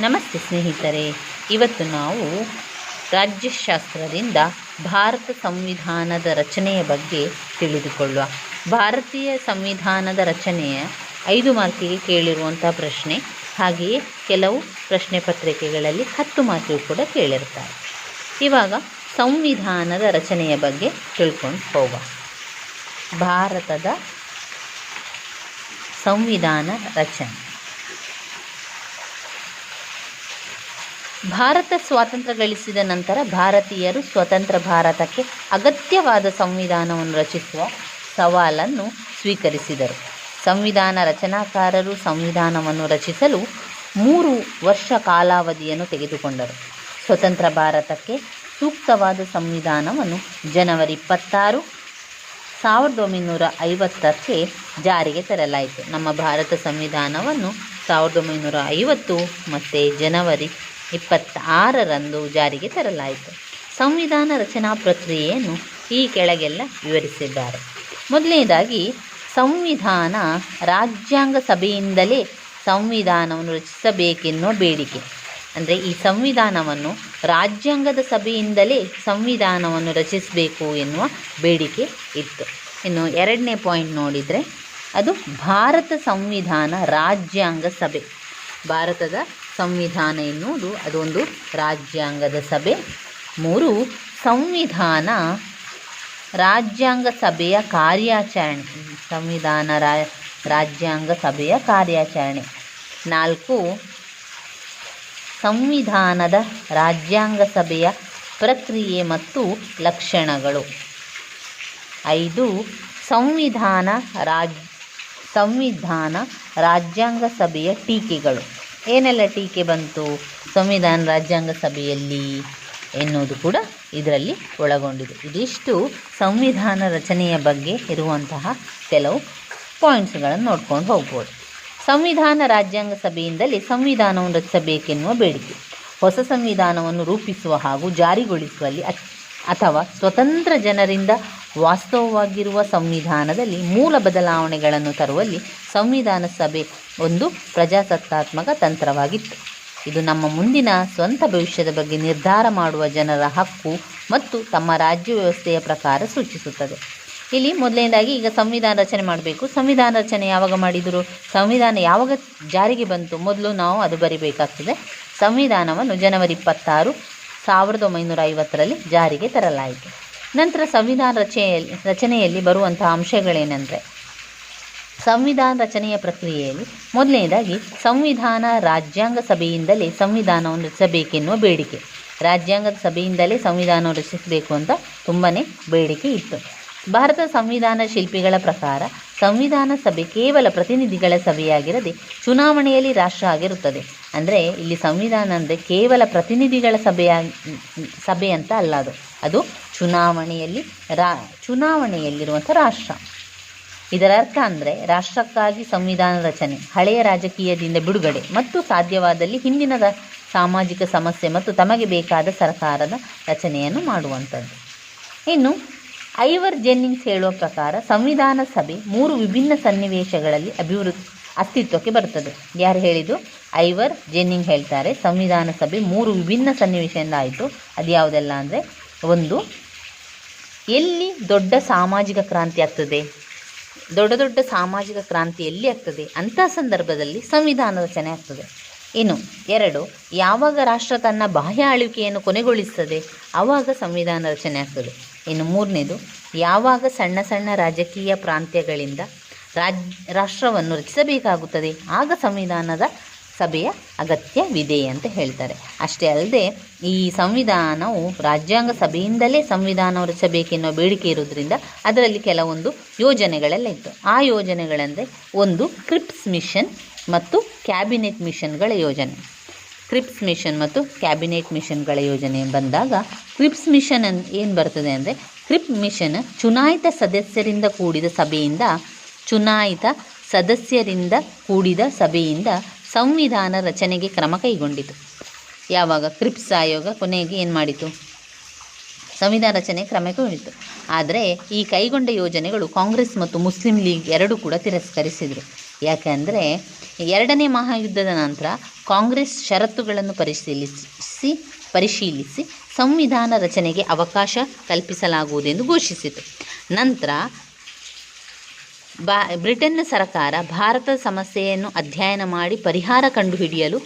ನಮಸ್ತೆ ಸ್ನೇಹಿತರೆ, ಇವತ್ತು ನಾವು ರಾಜ್ಯಶಾಸ್ತ್ರದಿಂದ ಭಾರತ ಸಂವಿಧಾನದ ರಚನೆಯ ಬಗ್ಗೆ ತಿಳಿದುಕೊಳ್ಳುವ. ಭಾರತೀಯ ಸಂವಿಧಾನದ ರಚನೆಯ ಐದು ಮಾರ್ಕಿಗೆ ಕೇಳಿರುವಂಥ ಪ್ರಶ್ನೆ, ಹಾಗೆಯೇ ಕೆಲವು ಪ್ರಶ್ನೆ ಪತ್ರಿಕೆಗಳಲ್ಲಿ ಹತ್ತು ಮಾರ್ಕಿಗೂ ಕೂಡ ಕೇಳಿರ್ತಾರೆ ಇವಾಗ ಸಂವಿಧಾನದ ರಚನೆಯ ಬಗ್ಗೆ ತಿಳ್ಕೊಂಡು ಹೋಗುವ. ಭಾರತದ ಸಂವಿಧಾನ ರಚನೆ. ಭಾರತ ಸ್ವಾತಂತ್ರ್ಯ ಗಳಿಸಿದ ನಂತರ ಭಾರತೀಯರು ಸ್ವತಂತ್ರ ಭಾರತಕ್ಕೆ ಅಗತ್ಯವಾದ ಸಂವಿಧಾನವನ್ನು ರಚಿಸುವ ಸವಾಲನ್ನು ಸ್ವೀಕರಿಸಿದರು. ಸಂವಿಧಾನ ರಚನಾಕಾರರು ಸಂವಿಧಾನವನ್ನು ರಚಿಸಲು ಮೂರು ವರ್ಷ ಕಾಲಾವಧಿಯನ್ನು ತೆಗೆದುಕೊಂಡರು. ಸ್ವತಂತ್ರ ಭಾರತಕ್ಕೆ ಸೂಕ್ತವಾದ ಸಂವಿಧಾನವನ್ನು ಜನವರಿ ಇಪ್ಪತ್ತಾರು, ಸಾವಿರದ ಒಂಬೈನೂರ ಐವತ್ತಕ್ಕೆ ಜಾರಿಗೆ ತರಲಾಯಿತು. ನಮ್ಮ ಭಾರತ ಸಂವಿಧಾನವನ್ನು ಸಾವಿರದ ಒಂಬೈನೂರ ಐವತ್ತು ಮತ್ತು ಜನವರಿ ಇಪ್ಪತ್ತಾರರಂದು ಜಾರಿಗೆ ತರಲಾಯಿತು. ಸಂವಿಧಾನ ರಚನಾ ಪ್ರಕ್ರಿಯೆಯನ್ನು ಈ ಕೆಳಗೆಲ್ಲ ವಿವರಿಸಿದ್ದಾರೆ. ಮೊದಲನೇದಾಗಿ, ಸಂವಿಧಾನ ರಾಜ್ಯಾಂಗ ಸಭೆಯಿಂದಲೇ ಸಂವಿಧಾನವನ್ನು ರಚಿಸಬೇಕೆನ್ನುವ ಬೇಡಿಕೆ. ಅಂದರೆ ಈ ಸಂವಿಧಾನವನ್ನು ರಾಜ್ಯಾಂಗದ ಸಭೆಯಿಂದಲೇ ಸಂವಿಧಾನವನ್ನು ರಚಿಸಬೇಕು ಎನ್ನುವ ಬೇಡಿಕೆ ಇತ್ತು. ಇನ್ನು ಎರಡನೇ ಪಾಯಿಂಟ್ ನೋಡಿದರೆ, ಅದು ಭಾರತ ಸಂವಿಧಾನ ರಾಜ್ಯಾಂಗ ಸಭೆ. ಭಾರತದ ಸಂವಿಧಾನ ಎನ್ನುವುದು ಅದೊಂದು ರಾಜ್ಯಾಂಗದ ಸಭೆ. ಮೂರು, ಸಂವಿಧಾನ, ರಾಜ್ಯಾಂಗ ಸಭೆಯ ಕಾರ್ಯಾಚರಣೆ. ಸಂವಿಧಾನ ರಾ, ರಾಜ್ಯಾಂಗ ಸಭೆಯ ಕಾರ್ಯಾಚರಣೆ. ನಾಲ್ಕು, ಸಂವಿಧಾನದ ರಾಜ್ಯಾಂಗ ಸಭೆಯ ಪ್ರಕ್ರಿಯೆ ಮತ್ತು ಲಕ್ಷಣಗಳು. ಐದು, ಸಂವಿಧಾನ ರಾಜ್, ಸಂವಿಧಾನ ರಾಜ್ಯಾಂಗ ಸಭೆಯ ಟೀಕೆಗಳು. ಏನೆಲ್ಲ ಟೀಕೆ ಬಂತು ಸಂವಿಧಾನ ರಾಜ್ಯಾಂಗ ಸಭೆಯಲ್ಲಿ ಎನ್ನುವುದು ಕೂಡ ಇದರಲ್ಲಿ ಒಳಗೊಂಡಿದೆ. ಇದಿಷ್ಟು ಸಂವಿಧಾನ ರಚನೆಯ ಬಗ್ಗೆ ಇರುವಂತಹ ಕೆಲವು ಪಾಯಿಂಟ್ಸ್ಗಳನ್ನು ನೋಡ್ಕೊಂಡು ಹೋಗ್ಬೋದು. ಸಂವಿಧಾನ ರಾಜ್ಯಾಂಗ ಸಭೆಯಿಂದಲೇ ಸಂವಿಧಾನವನ್ನು ರಚಿಸಬೇಕೆನ್ನುವ ಬೇಡಿಕೆ. ಹೊಸ ಸಂವಿಧಾನವನ್ನು ರೂಪಿಸುವ ಹಾಗೂ ಜಾರಿಗೊಳಿಸುವಲ್ಲಿ ಅಥವಾ ಸ್ವತಂತ್ರ ಜನರಿಂದ ವಾಸ್ತವವಾಗಿರುವ ಸಂವಿಧಾನದಲ್ಲಿ ಮೂಲ ಬದಲಾವಣೆಗಳನ್ನು ತರುವಲ್ಲಿ ಸಂವಿಧಾನ ಸಭೆ ಒಂದು ಪ್ರಜಾಸತ್ತಾತ್ಮಕ ತಂತ್ರವಾಗಿತ್ತು. ಇದು ನಮ್ಮ ಮುಂದಿನ ಸ್ವಂತ ಭವಿಷ್ಯದ ಬಗ್ಗೆ ನಿರ್ಧಾರ ಮಾಡುವ ಜನರ ಹಕ್ಕು ಮತ್ತು ತಮ್ಮ ರಾಜ್ಯ ವ್ಯವಸ್ಥೆಯ ಪ್ರಕಾರ ಸೂಚಿಸುತ್ತದೆ. ಇಲ್ಲಿ ಮೊದಲನೇದಾಗಿ ಈಗ ಸಂವಿಧಾನ ರಚನೆ ಮಾಡಬೇಕು. ಸಂವಿಧಾನ ರಚನೆ ಯಾವಾಗ ಮಾಡಿದರು? ಸಂವಿಧಾನ ಯಾವಾಗ ಜಾರಿಗೆ ಬಂತು? ಮೊದಲು ನಾವು ಅದು ಬರಿಬೇಕಾಗ್ತದೆ. ಸಂವಿಧಾನವನ್ನು ಜನವರಿ ಇಪ್ಪತ್ತಾರು ಸಾವಿರದ ಒಂಬೈನೂರ ಐವತ್ತರಲ್ಲಿ ಜಾರಿಗೆ ತರಲಾಯಿತು. ನಂತರ ಸಂವಿಧಾನ ರಚನೆಯಲ್ಲಿ ರಚನೆಯಲ್ಲಿ ಬರುವಂತಹ ಅಂಶಗಳೇನೆಂದರೆ, ಸಂವಿಧಾನ ರಚನೆಯ ಪ್ರಕ್ರಿಯೆಯಲ್ಲಿ ಮೊದಲನೇದಾಗಿ ಸಂವಿಧಾನ ರಾಜ್ಯಾಂಗ ಸಭೆಯಿಂದಲೇ ಸಂವಿಧಾನವನ್ನು ರಚಿಸಬೇಕೆನ್ನುವ ಬೇಡಿಕೆ. ರಾಜ್ಯಾಂಗದ ಸಭೆಯಿಂದಲೇ ಸಂವಿಧಾನವನ್ನು ರಚಿಸಬೇಕು ಅಂತ ತುಂಬಾ ಬೇಡಿಕೆ ಇತ್ತು. ಭಾರತ ಸಂವಿಧಾನ ಶಿಲ್ಪಿಗಳ ಪ್ರಕಾರ ಸಂವಿಧಾನ ಸಭೆ ಕೇವಲ ಪ್ರತಿನಿಧಿಗಳ ಸಭೆಯಾಗಿರದೆ ಚುನಾವಣೆಯಲ್ಲಿ ರಾಷ್ಟ್ರ ಆಗಿರುತ್ತದೆ. ಅಂದರೆ ಇಲ್ಲಿ ಸಂವಿಧಾನ ಅಂದರೆ ಕೇವಲ ಪ್ರತಿನಿಧಿಗಳ ಸಭೆಯ ಸಭೆ ಅಂತ ಅಲ್ಲ ಅದು. ಅದು ಚುನಾವಣೆಯಲ್ಲಿ ರಾ, ಚುನಾವಣೆಯಲ್ಲಿರುವಂಥ ರಾಷ್ಟ್ರ. ಇದರ ಅರ್ಥ ಅಂದರೆ ರಾಷ್ಟ್ರಕ್ಕಾಗಿ ಸಂವಿಧಾನ ರಚನೆ, ಹಳೆಯ ರಾಜಕೀಯದಿಂದ ಬಿಡುಗಡೆ ಮತ್ತು ಸಾಧ್ಯವಾದಲ್ಲಿ ಹಿಂದಿನ ಸಾಮಾಜಿಕ ಸಮಸ್ಯೆ ಮತ್ತು ತಮಗೆ ಬೇಕಾದ ಸರ್ಕಾರದ ರಚನೆಯನ್ನು ಮಾಡುವಂಥದ್ದು. ಇನ್ನು, ಐವರ್ ಜೆನ್ನಿಂಗ್ಸ್ ಹೇಳುವ ಪ್ರಕಾರ ಸಂವಿಧಾನ ಸಭೆ ಮೂರು ವಿಭಿನ್ನ ಸನ್ನಿವೇಶಗಳಲ್ಲಿ ಅಭಿವೃದ್ಧಿ ಅಸ್ತಿತ್ವಕ್ಕೆ ಬರ್ತದೆ ಯಾರು ಹೇಳಿದ್ದು? ಐವರ್ ಜೆನ್ನಿಂಗ್ ಹೇಳ್ತಾರೆ, ಸಂವಿಧಾನ ಸಭೆ ಮೂರು ವಿಭಿನ್ನ ಸನ್ನಿವೇಶದಿಂದ ಆಯಿತು. ಅದು ಯಾವುದೆಲ್ಲ ಅಂದರೆ ಒಂದು, ಎಲ್ಲಿ ದೊಡ್ಡ ಸಾಮಾಜಿಕ ಕ್ರಾಂತಿ ಆಗ್ತದೆ? ದೊಡ್ಡ ದೊಡ್ಡ ಸಾಮಾಜಿಕ ಕ್ರಾಂತಿ ಎಲ್ಲಿ ಆಗ್ತದೆ? ಅಂಥ ಸಂದರ್ಭದಲ್ಲಿ ಸಂವಿಧಾನ ರಚನೆ ಆಗ್ತದೆ. ಇನ್ನು ಎರಡು, ಯಾವಾಗ ರಾಷ್ಟ್ರ ತನ್ನ ಬಾಹ್ಯ ಆಳ್ವಿಕೆಯನ್ನು ಕೊನೆಗೊಳಿಸ್ತದೆ ಆವಾಗ ಸಂವಿಧಾನ ರಚನೆ ಆಗ್ತದೆ. ಇನ್ನು ಮೂರನೇದು, ಯಾವಾಗ ಸಣ್ಣ ಸಣ್ಣ ರಾಜಕೀಯ ಪ್ರಾಂತ್ಯಗಳಿಂದ ರಾಜ್, ರಾಷ್ಟ್ರವನ್ನು ರಚಿಸಬೇಕಾಗುತ್ತದೆ, ಆಗ ಸಂವಿಧಾನದ ಸಭೆಯ ಅಗತ್ಯವಿದೆ ಅಂತ ಹೇಳ್ತಾರೆ. ಅಷ್ಟೇ ಅಲ್ಲದೆ, ಈ ಸಂವಿಧಾನವು ರಾಜ್ಯಾಂಗ ಸಭೆಯಿಂದಲೇ ಸಂವಿಧಾನ ರಚಿಸಬೇಕೆನ್ನುವ ಬೇಡಿಕೆ ಇರೋದ್ರಿಂದ ಅದರಲ್ಲಿ ಕೆಲವೊಂದು ಯೋಜನೆಗಳೆಲ್ಲ ಇತ್ತು ಆ ಯೋಜನೆಗಳೆಂದರೆ ಒಂದು ಕ್ರಿಪ್ಸ್ ಮಿಷನ್ ಮತ್ತು ಕ್ಯಾಬಿನೆಟ್ ಮಿಷನ್ಗಳ ಯೋಜನೆ. ಕ್ರಿಪ್ಸ್ ಮಿಷನ್ ಮತ್ತು ಕ್ಯಾಬಿನೆಟ್ ಮಿಷನ್ಗಳ ಯೋಜನೆ ಬಂದಾಗ ಕ್ರಿಪ್ಸ್ ಮಿಷನ್ ಅನ್ ಏನು ಬರ್ತದೆ ಅಂದರೆ ಕ್ರಿಪ್ ಮಿಷನ್ ಚುನಾಯಿತ ಸದಸ್ಯರಿಂದ ಕೂಡಿದ ಸಭೆಯಿಂದ, ಚುನಾಯಿತ ಸದಸ್ಯರಿಂದ ಕೂಡಿದ ಸಭೆಯಿಂದ ಸಂವಿಧಾನ ರಚನೆಗೆ ಕ್ರಮ ಕೈಗೊಂಡಿತು. ಯಾವಾಗ ಕ್ರಿಪ್ಸ್ ಆಯೋಗ ಕೊನೆಗೆ ಏನು ಮಾಡಿತು? ಸಂವಿಧಾನ ರಚನೆ ಕ್ರಮ ಕೈಗೊಂಡಿತು ಆದರೆ ಈ ಕೈಗೊಂಡ ಯೋಜನೆಗಳು ಕಾಂಗ್ರೆಸ್ ಮತ್ತು ಮುಸ್ಲಿಂ ಲೀಗ್ ಎರಡೂ ಕೂಡ ತಿರಸ್ಕರಿಸಿದರು. ಯಾಕೆಂದರೆ ಎರಡನೇ ಮಹಾಯುದ್ಧದ ನಂತರ ಕಾಂಗ್ರೆಸ್ ಷರತ್ತುಗಳನ್ನು ಪರಿಶೀಲಿಸಿ ಪರಿಶೀಲಿಸಿ ಸಂವಿಧಾನ ರಚನೆಗೆ ಅವಕಾಶ ಕಲ್ಪಿಸಲಾಗುವುದೆಂದು ಘೋಷಿಸಿತು. ನಂತರ ಬಾ, ಬ್ರಿಟನ್ನ ಸರ್ಕಾರ ಭಾರತದ ಸಮಸ್ಯೆಯನ್ನು ಅಧ್ಯಯನ ಮಾಡಿ ಪರಿಹಾರ ಕಂಡುಹಿಡಿಯಲು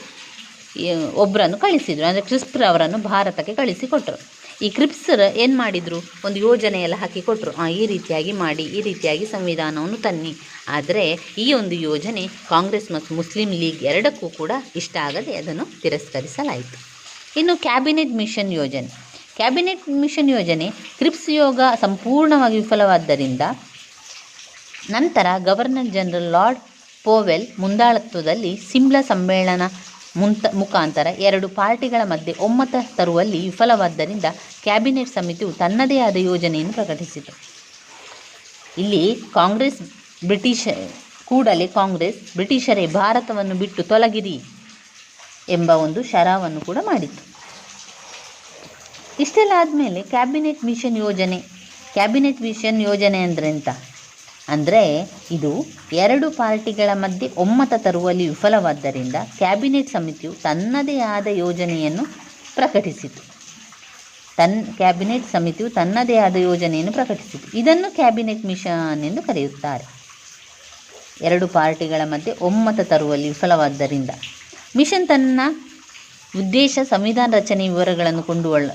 ಒಬ್ಬರನ್ನು ಕಳಿಸಿದರು. ಅಂದರೆ ಕ್ರಿಸ್ಪರ್ ಅವರನ್ನು ಭಾರತಕ್ಕೆ ಕಳಿಸಿಕೊಟ್ಟರು ಈ ಕ್ರಿಪ್ಸರ್ ಏನು ಮಾಡಿದರು? ಒಂದು ಯೋಜನೆ ಎಲ್ಲ ಹಾಕಿಕೊಟ್ರು ಈ ರೀತಿಯಾಗಿ ಮಾಡಿ, ಈ ರೀತಿಯಾಗಿ ಸಂವಿಧಾನವನ್ನು ತನ್ನಿ. ಆದರೆ ಈ ಒಂದು ಯೋಜನೆ ಕಾಂಗ್ರೆಸ್ ಮತ್ತು ಮುಸ್ಲಿಂ ಲೀಗ್ ಎರಡಕ್ಕೂ ಕೂಡ ಇಷ್ಟ ಆಗದೆ ಅದನ್ನು ತಿರಸ್ಕರಿಸಲಾಯಿತು. ಇನ್ನು ಕ್ಯಾಬಿನೆಟ್ ಮಿಷನ್ ಯೋಜನೆ. ಕ್ಯಾಬಿನೆಟ್ ಮಿಷನ್ ಯೋಜನೆ ಕ್ರಿಪ್ಸ್ ಯೋಗ ಸಂಪೂರ್ಣವಾಗಿ ವಿಫಲವಾದ್ದರಿಂದ ನಂತರ ಗವರ್ನರ್ ಜನರಲ್ ಲಾರ್ಡ್ ಪೋವೆಲ್ ಮುಂದಾಳತ್ವದಲ್ಲಿ ಸಿಮ್ಲಾ ಸಮ್ಮೇಳನ ಮುಂತ ಮುಖಾಂತರ ಎರಡು ಪಾರ್ಟಿಗಳ ಮಧ್ಯೆ ಒಮ್ಮತ ತರುವಲ್ಲಿ ವಿಫಲವಾದ್ದರಿಂದ ಕ್ಯಾಬಿನೆಟ್ ಸಮಿತಿಯು ತನ್ನದೇ ಆದ ಯೋಜನೆಯನ್ನು ಪ್ರಕಟಿಸಿತು. ಇಲ್ಲಿ ಕಾಂಗ್ರೆಸ್ ಬ್ರಿಟಿಷ, ಕೂಡಲೇ ಕಾಂಗ್ರೆಸ್ ಬ್ರಿಟಿಷರೇ ಭಾರತವನ್ನು ಬಿಟ್ಟು ತೊಲಗಿರಿ ಎಂಬ ಒಂದು ಶರಾವನ್ನು ಕೂಡ ಮಾಡಿತು ಇಷ್ಟೆಲ್ಲ ಆದಮೇಲೆ ಕ್ಯಾಬಿನೆಟ್ ಮಿಷನ್ ಯೋಜನೆ, ಕ್ಯಾಬಿನೆಟ್ ಮಿಷನ್ ಯೋಜನೆ ಅಂದರೆ ಎಂತ? ಅಂದರೆ ಇದು ಎರಡು ಪಾರ್ಟಿಗಳ ಮಧ್ಯೆ ಒಮ್ಮತ ತರುವಲ್ಲಿ ವಿಫಲವಾದ್ದರಿಂದ ಕ್ಯಾಬಿನೆಟ್ ಸಮಿತಿಯು ತನ್ನದೇ ಆದ ಯೋಜನೆಯನ್ನು ಪ್ರಕಟಿಸಿತು. ತನ್, ಕ್ಯಾಬಿನೆಟ್ ಸಮಿತಿಯು ತನ್ನದೇ ಆದ ಯೋಜನೆಯನ್ನು ಪ್ರಕಟಿಸಿತು. ಇದನ್ನು ಕ್ಯಾಬಿನೆಟ್ ಮಿಷನ್ ಎಂದು ಕರೆಯುತ್ತಾರೆ. ಎರಡು ಪಾರ್ಟಿಗಳ ಮಧ್ಯೆ ಒಮ್ಮತ ತರುವಲ್ಲಿ ವಿಫಲವಾದ್ದರಿಂದ ಮಿಷನ್ ತನ್ನ ಉದ್ದೇಶ, ಸಂವಿಧಾನ ರಚನೆ ವಿವರಗಳನ್ನು ಕೊಂಡುಕೊಳ್ಳ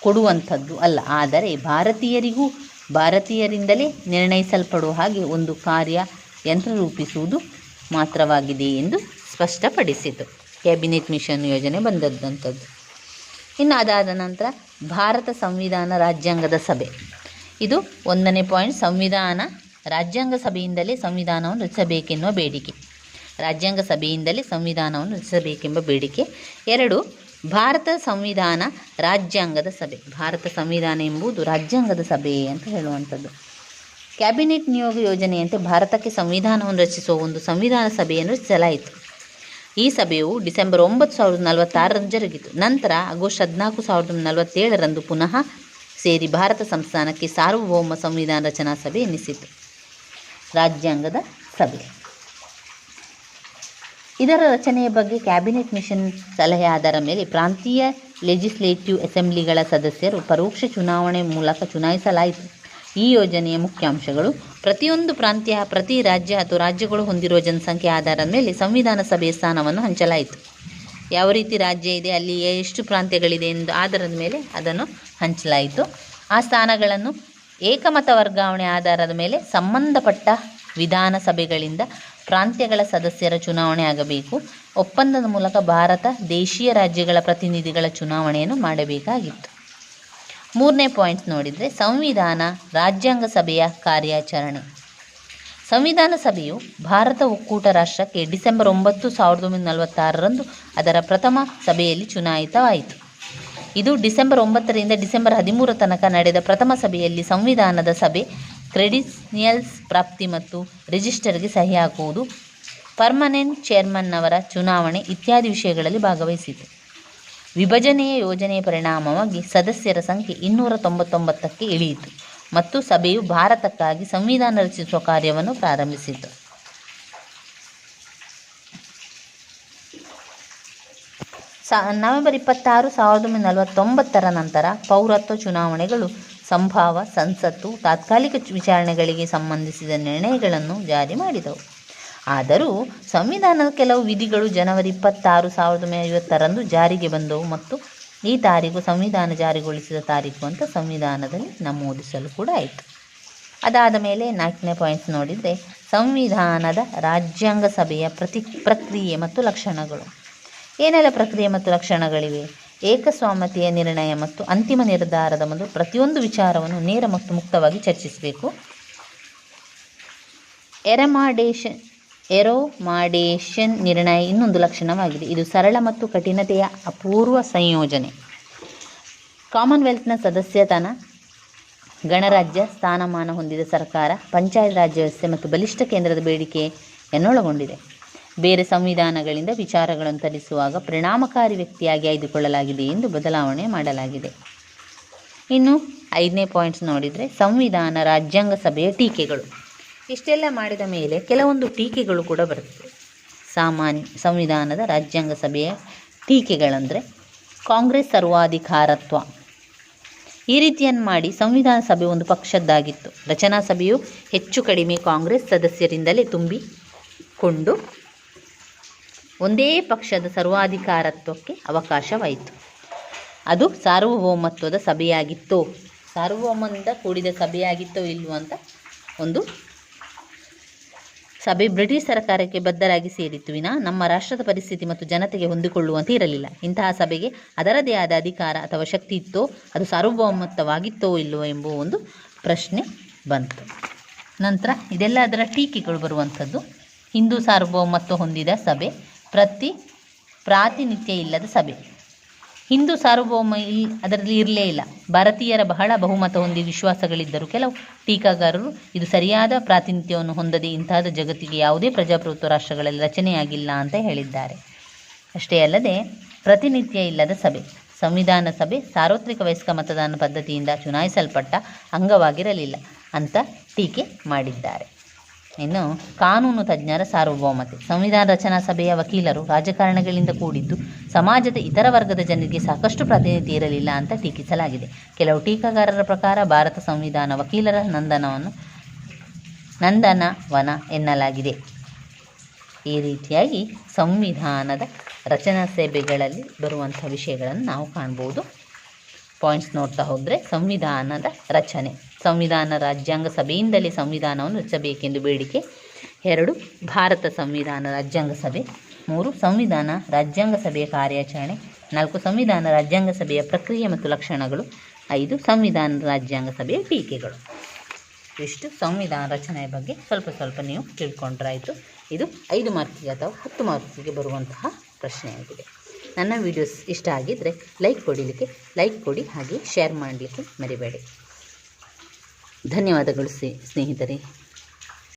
ಕೊಡುವಂಥದ್ದು ಅಲ್ಲ. ಆದರೆ ಭಾರತೀಯರಿಗೂ ಭಾರತೀಯರಿಂದಲೇ ನಿರ್ಣಯಿಸಲ್ಪಡುವ ಹಾಗೆ ಒಂದು ಕಾರ್ಯ ಯಂತ್ರ ರೂಪಿಸುವುದು ಮಾತ್ರವಾಗಿದೆ ಎಂದು ಸ್ಪಷ್ಟಪಡಿಸಿತು. ಕ್ಯಾಬಿನೆಟ್ ಮಿಷನ್ ಯೋಜನೆ ಬಂದದ್ದಂಥದ್ದು. ಇನ್ನು ಅದಾದ ನಂತರ ಭಾರತ ಸಂವಿಧಾನ ರಾಜ್ಯಾಂಗದ ಸಭೆ. ಇದು ಒಂದನೇ ಪಾಯಿಂಟ್ ಸಂವಿಧಾನ ರಾಜ್ಯಾಂಗ ಸಭೆಯಿಂದಲೇ ಸಂವಿಧಾನವನ್ನು ರಚಿಸಬೇಕೆನ್ನುವ ಬೇಡಿಕೆ. ರಾಜ್ಯಾಂಗ ಸಭೆಯಿಂದಲೇ ಸಂವಿಧಾನವನ್ನು ರಚಿಸಬೇಕೆಂಬ ಬೇಡಿಕೆ. ಎರಡು ಭಾರತ ಸಂವಿಧಾನ ರಾಜ್ಯಾಂಗದ ಸಭೆ. ಭಾರತ ಸಂವಿಧಾನ ಎಂಬುದು ರಾಜ್ಯಾಂಗದ ಸಭೆ ಅಂತ ಹೇಳುವಂಥದ್ದು. ಕ್ಯಾಬಿನೆಟ್ ನಿಯೋಗ ಯೋಜನೆಯಂತೆ ಭಾರತಕ್ಕೆ ಸಂವಿಧಾನವನ್ನು ರಚಿಸುವ ಒಂದು ಸಂವಿಧಾನ ಸಭೆಯನ್ನು ರಚಿಸಲಾಯಿತು. ಈ ಸಭೆಯು ಡಿಸೆಂಬರ್ ಒಂಬತ್ತು ಸಾವಿರದ ನಲವತ್ತಾರರಂದು ಜರುಗಿತು. ನಂತರ ಆಗಸ್ಟ್ ಹದಿನಾಲ್ಕು ಸಾವಿರದ ನಲವತ್ತೇಳರಂದು ಪುನಃ ಸೇರಿ ಭಾರತ ಸಂಸ್ಥಾನಕ್ಕೆ ಸಾರ್ವಭೌಮ ಸಂವಿಧಾನ ರಚನಾ ಸಭೆ ಎನಿಸಿತು. ರಾಜ್ಯಾಂಗದ ಸಭೆ. ಇದರ ರಚನೆಯ ಬಗ್ಗೆ ಕ್ಯಾಬಿನೆಟ್ ಮಿಷನ್ ಸಲಹೆ ಆಧಾರ ಮೇಲೆ ಪ್ರಾಂತೀಯ ಲೆಜಿಸ್ಲೇಟಿವ್ ಅಸೆಂಬ್ಲಿಗಳ ಸದಸ್ಯರು ಪರೋಕ್ಷ ಚುನಾವಣೆ ಮೂಲಕ ಚುನಾಯಿಸಲಾಯಿತು. ಈ ಯೋಜನೆಯ ಮುಖ್ಯಾಂಶಗಳು, ಪ್ರತಿಯೊಂದು ಪ್ರಾಂತ್ಯ, ಪ್ರತಿ ರಾಜ್ಯ ಅಥವಾ ರಾಜ್ಯಗಳು ಹೊಂದಿರುವ ಜನಸಂಖ್ಯೆ ಆಧಾರದ ಮೇಲೆ ಸಂವಿಧಾನ ಸಭೆಯ ಸ್ಥಾನವನ್ನು ಹಂಚಲಾಯಿತು. ಯಾವ ರೀತಿ ರಾಜ್ಯ ಇದೆ ಅಲ್ಲಿ ಎಷ್ಟು ಪ್ರಾಂತ್ಯಗಳಿದೆ ಎಂದು ಆಧಾರದ ಮೇಲೆ ಅದನ್ನು ಹಂಚಲಾಯಿತು. ಆ ಸ್ಥಾನಗಳನ್ನು ಏಕಮತ ವರ್ಗಾವಣೆ ಆಧಾರದ ಮೇಲೆ ಸಂಬಂಧಪಟ್ಟ ವಿಧಾನಸಭೆಗಳಿಂದ ಪ್ರಾಂತ್ಯಗಳ ಸದಸ್ಯರ ಚುನಾವಣೆ ಆಗಬೇಕು. ಒಪ್ಪಂದದ ಮೂಲಕ ಭಾರತ ದೇಶೀಯ ರಾಜ್ಯಗಳ ಪ್ರತಿನಿಧಿಗಳ ಚುನಾವಣೆಯನ್ನು ಮಾಡಬೇಕಾಗಿತ್ತು. ಮೂರನೇ ಪಾಯಿಂಟ್ ನೋಡಿದರೆ ಸಂವಿಧಾನ ರಾಜ್ಯಾಂಗ ಸಭೆಯ ಕಾರ್ಯಾಚರಣೆ. ಸಂವಿಧಾನ ಸಭೆಯು ಭಾರತ ಒಕ್ಕೂಟ ರಾಷ್ಟ್ರಕ್ಕೆ ಡಿಸೆಂಬರ್ ಒಂಬತ್ತು ಸಾವಿರದ ಒಂಬೈನೂರ ಅದರ ಪ್ರಥಮ ಸಭೆಯಲ್ಲಿ ಚುನಾಯಿತವಾಯಿತು. ಇದು ಡಿಸೆಂಬರ್ ಒಂಬತ್ತರಿಂದ ಡಿಸೆಂಬರ್ ಹದಿಮೂರ ತನಕ ನಡೆದ ಪ್ರಥಮ ಸಭೆಯಲ್ಲಿ ಸಂವಿಧಾನದ ಸಭೆ ಕ್ರೆಡಿನಿಯಲ್ಸ್ ಪ್ರಾಪ್ತಿ ಮತ್ತು ರಿಜಿಸ್ಟರ್ಗೆ ಸಹಿ ಹಾಕುವುದು ಪರ್ಮನೆಂಟ್ ಚೇರ್ಮನ್ನವರ ಚುನಾವಣೆ ಇತ್ಯಾದಿ ವಿಷಯಗಳಲ್ಲಿ ಭಾಗವಹಿಸಿತು ವಿಭಜನೆಯ ಯೋಜನೆಯ ಪರಿಣಾಮವಾಗಿ ಸದಸ್ಯರ ಸಂಖ್ಯೆ ಇನ್ನೂರ ತೊಂಬತ್ತೊಂಬತ್ತಕ್ಕೆ ಇಳಿಯಿತು ಮತ್ತು ಸಭೆಯು ಭಾರತಕ್ಕಾಗಿ ಸಂವಿಧಾನ ರಚಿಸುವ ಕಾರ್ಯವನ್ನು ಪ್ರಾರಂಭಿಸಿತು. ಸ, ನವೆಂಬರ್ ಇಪ್ಪತ್ತಾರು, ಸಾವಿರದ ಒಂಬೈನೂರ ನಲವತ್ತೊಂಬತ್ತರ ನಂತರ ಪೌರತ್ವ ಚುನಾವಣೆಗಳು ಸಂಭಾವ, ಸಂಸತ್ತು, ತಾತ್ಕಾಲಿಕ ವಿಚಾರಣೆಗಳಿಗೆ ಸಂಬಂಧಿಸಿದ ನಿರ್ಣಯಗಳನ್ನು ಜಾರಿ ಮಾಡಿದವು. ಆದರೂ ಸಂವಿಧಾನದ ಕೆಲವು ವಿಧಿಗಳು ಜನವರಿ ಇಪ್ಪತ್ತಾರು, ಸಾವಿರದ ಒಂಬೈನೂರ ಐವತ್ತರಂದು ಜಾರಿಗೆ ಬಂದವು ಮತ್ತು ಈ ತಾರೀಕು ಸಂವಿಧಾನ ಜಾರಿಗೊಳಿಸಿದ ತಾರೀಕು ಅಂತ ಸಂವಿಧಾನದಲ್ಲಿ ನಮೂದಿಸಲು ಕೂಡ ಆಯಿತು. ಅದಾದ ಮೇಲೆ ನಾಲ್ಕನೇ ಪಾಯಿಂಟ್ಸ್ ನೋಡಿದರೆ ಸಂವಿಧಾನದ ರಾಜ್ಯಾಂಗ ಸಭೆಯ ಪ್ರತಿ ಪ್ರಕ್ರಿಯೆ ಮತ್ತು ಲಕ್ಷಣಗಳು. ಏನೆಲ್ಲ ಪ್ರಕ್ರಿಯೆ ಮತ್ತು ಲಕ್ಷಣಗಳಿವೆ? ಏಕಸ್ವಾಮ್ಯತೆಯ ನಿರ್ಣಯ ಮತ್ತು ಅಂತಿಮ ನಿರ್ಧಾರದ ಮೊದಲು ಪ್ರತಿಯೊಂದು ವಿಚಾರವನ್ನು ನೇರ ಮತ್ತು ಮುಕ್ತವಾಗಿ ಚರ್ಚಿಸಬೇಕು. ಎರಮಾಡೇಷನ್ ಎರೋಮಾಡೇಷನ್ ನಿರ್ಣಯ ಇನ್ನೊಂದು ಲಕ್ಷಣವಾಗಿದೆ. ಇದು ಸರಳ ಮತ್ತು ಕಠಿಣತೆಯ ಅಪೂರ್ವ ಸಂಯೋಜನೆ. ಕಾಮನ್ವೆಲ್ತ್ನ ಸದಸ್ಯತನ, ಗಣರಾಜ್ಯ, ಸ್ಥಾನಮಾನ ಹೊಂದಿದ ಸರ್ಕಾರ, ಪಂಚಾಯತ್ ರಾಜ್ಯ ವ್ಯವಸ್ಥೆ ಮತ್ತು ಬಲಿಷ್ಠ ಕೇಂದ್ರದ ಬೇಡಿಕೆಯನ್ನೊಳಗೊಂಡಿದೆ. ಬೇರೆ ಸಂವಿಧಾನಗಳಿಂದ ವಿಚಾರಗಳನ್ನು ತರಿಸುವಾಗ ಪರಿಣಾಮಕಾರಿ ವ್ಯಕ್ತಿಯಾಗಿ ಆಯ್ದುಕೊಳ್ಳಲಾಗಿದೆ ಎಂದು ಬದಲಾವಣೆ ಮಾಡಲಾಗಿದೆ. ಇನ್ನು ಐದನೇ ಪಾಯಿಂಟ್ಸ್ ನೋಡಿದರೆ ಸಂವಿಧಾನ ರಾಜ್ಯಾಂಗ ಸಭೆಯ ಟೀಕೆಗಳು. ಇಷ್ಟೆಲ್ಲ ಮಾಡಿದ ಮೇಲೆ ಕೆಲವೊಂದು ಟೀಕೆಗಳು ಕೂಡ ಬರುತ್ತವೆ. ಸಾಮಾನ್ಯ ಸಂವಿಧಾನದ ರಾಜ್ಯಾಂಗ ಸಭೆಯ ಟೀಕೆಗಳಂದರೆ ಕಾಂಗ್ರೆಸ್ ಸರ್ವಾಧಿಕಾರತ್ವ. ಈ ರೀತಿಯನ್ನು ಮಾಡಿ ಸಂವಿಧಾನ ಸಭೆ ಒಂದು ಪಕ್ಷದ್ದಾಗಿತ್ತು. ರಚನಾ ಸಭೆಯು ಹೆಚ್ಚು ಕಡಿಮೆ ಕಾಂಗ್ರೆಸ್ ಸದಸ್ಯರಿಂದಲೇ ತುಂಬಿಕೊಂಡು ಒಂದೇ ಪಕ್ಷದ ಸರ್ವಾಧಿಕಾರತ್ವಕ್ಕೆ ಅವಕಾಶವಾಯಿತು. ಅದು ಸಾರ್ವಭೌಮತ್ವದ ಸಭೆಯಾಗಿತ್ತೋ, ಸಾರ್ವಭೌಮದಿಂದ ಕೂಡಿದ ಸಭೆಯಾಗಿತ್ತೋ ಇಲ್ವೋ ಅಂತ ಒಂದು ಸಭೆ ಬ್ರಿಟಿಷ್ ಸರ್ಕಾರಕ್ಕೆ ಬದ್ಧರಾಗಿ ಸೇರಿತ್ತು. ವಿನ, ನಮ್ಮ ರಾಷ್ಟ್ರದ ಪರಿಸ್ಥಿತಿ ಮತ್ತು ಜನತೆಗೆ ಹೊಂದಿಕೊಳ್ಳುವಂತೆ ಇರಲಿಲ್ಲ. ಇಂತಹ ಸಭೆಗೆ ಅದರದೇ ಆದ ಅಧಿಕಾರ ಅಥವಾ ಶಕ್ತಿ ಇತ್ತೋ, ಅದು ಸಾರ್ವಭೌಮತ್ವವಾಗಿತ್ತೋ ಇಲ್ಲವೋ ಎಂಬ ಒಂದು ಪ್ರಶ್ನೆ ಬಂತು. ನಂತರ ಇದೆಲ್ಲ ಅದರ ಟೀಕೆಗಳು ಬರುವಂಥದ್ದು, ಹಿಂದೂ ಸಾರ್ವಭೌಮತ್ವ ಹೊಂದಿದ ಸಭೆ ಪ್ರತಿ ಪ್ರಾತಿನಿಧ್ಯ ಇಲ್ಲದ ಸಭೆ. ಹಿಂದೂ ಸಾರ್ವಭೌಮ ಅದರಲ್ಲಿ ಇರಲೇ ಇಲ್ಲ. ಭಾರತೀಯರ ಬಹಳ ಬಹುಮತ ಹೊಂದಿ ವಿಶ್ವಾಸಗಳಿದ್ದರು ಕೆಲವು ಟೀಕಾಗಾರರು ಇದು ಸರಿಯಾದ ಪ್ರಾತಿನಿಧ್ಯವನ್ನು ಹೊಂದದೆ ಇಂತಹದ ಜಗತ್ತಿಗೆ ಯಾವುದೇ ಪ್ರಜಾಪ್ರಭುತ್ವ ರಾಷ್ಟ್ರಗಳಲ್ಲಿ ರಚನೆಯಾಗಿಲ್ಲ ಅಂತ ಹೇಳಿದ್ದಾರೆ. ಅಷ್ಟೇ ಅಲ್ಲದೆ, ಪ್ರತಿನಿತ್ಯ ಇಲ್ಲದ ಸಭೆ. ಸಂವಿಧಾನ ಸಭೆ ಸಾರ್ವತ್ರಿಕ ವಯಸ್ಕ ಮತದಾನ ಪದ್ಧತಿಯಿಂದ ಚುನಾಯಿಸಲ್ಪಟ್ಟ ಅಂಗವಾಗಿರಲಿಲ್ಲ ಅಂತ ಟೀಕೆ ಮಾಡಿದ್ದಾರೆ. ಇನ್ನು ಕಾನೂನು ತಜ್ಞರ ಸಾರ್ವಭೌಮತೆ. ಸಂವಿಧಾನ ರಚನಾ ಸಭೆಯ ವಕೀಲರು ರಾಜಕಾರಣಿಗಳಿಂದ ಕೂಡಿದ್ದು ಸಮಾಜದ ಇತರ ವರ್ಗದ ಜನರಿಗೆ ಸಾಕಷ್ಟು ಪ್ರಾತಿನಿಧ್ಯ ಇರಲಿಲ್ಲ ಅಂತ ಟೀಕಿಸಲಾಗಿದೆ. ಕೆಲವು ಟೀಕಾಗಾರರ ಪ್ರಕಾರ ಭಾರತ ಸಂವಿಧಾನ ವಕೀಲರ ನಂದನವನ್ನು ನಂದನವನ ಎನ್ನಲಾಗಿದೆ. ಈ ರೀತಿಯಾಗಿ ಸಂವಿಧಾನದ ರಚನಾ ಸಭೆಗಳಲ್ಲಿ ಬರುವಂಥ ವಿಷಯಗಳನ್ನು ನಾವು ಕಾಣ್ಬೋದು. ಪಾಯಿಂಟ್ಸ್ ನೋಡ್ತಾ ಹೋದರೆ ಸಂವಿಧಾನದ ರಚನೆ, ಸಂವಿಧಾನ ರಾಜ್ಯಾಂಗ ಸಭೆಯಿಂದಲೇ ಸಂವಿಧಾನವನ್ನು ರಚಿಸಬೇಕೆಂದು ಬೇಡಿಕೆ. ಎರಡು, ಭಾರತ ಸಂವಿಧಾನ ರಾಜ್ಯಾಂಗ ಸಭೆ. ಮೂರು, ಸಂವಿಧಾನ ರಾಜ್ಯಾಂಗ ಸಭೆಯ ಕಾರ್ಯಾಚರಣೆ. ನಾಲ್ಕು, ಸಂವಿಧಾನ ರಾಜ್ಯಾಂಗ ಸಭೆಯ ಪ್ರಕ್ರಿಯೆ ಮತ್ತು ಲಕ್ಷಣಗಳು. ಐದು, ಸಂವಿಧಾನ ರಾಜ್ಯಾಂಗ ಸಭೆಯ ಟೀಕೆಗಳು. ಇಷ್ಟು ಸಂವಿಧಾನ ರಚನೆಯ ಬಗ್ಗೆ ಸ್ವಲ್ಪ ಸ್ವಲ್ಪ ನೀವು ತಿಳ್ಕೊಂಡ್ರಾಯಿತು. ಇದು ಐದು ಮಾರ್ಕಿಗೆ ಅಥವಾ ಹತ್ತು ಮಾರ್ಕ್ಸಿಗೆ ಬರುವಂತಹ ಪ್ರಶ್ನೆಯಾಗಿದೆ. ನನ್ನ ವಿಡಿಯೋಸ್ ಇಷ್ಟ ಆಗಿದ್ದರೆ ಲೈಕ್ ಕೊಡಲಿಕ್ಕೆ ಲೈಕ್ ಕೊಡಿ ಹಾಗೆ ಶೇರ್ ಮಾಡಲಿಕ್ಕೆ ಮರಿಬೇಡಿ. ಧನ್ಯವಾದಗಳು ಸ್ನೇಹಿತರೆ.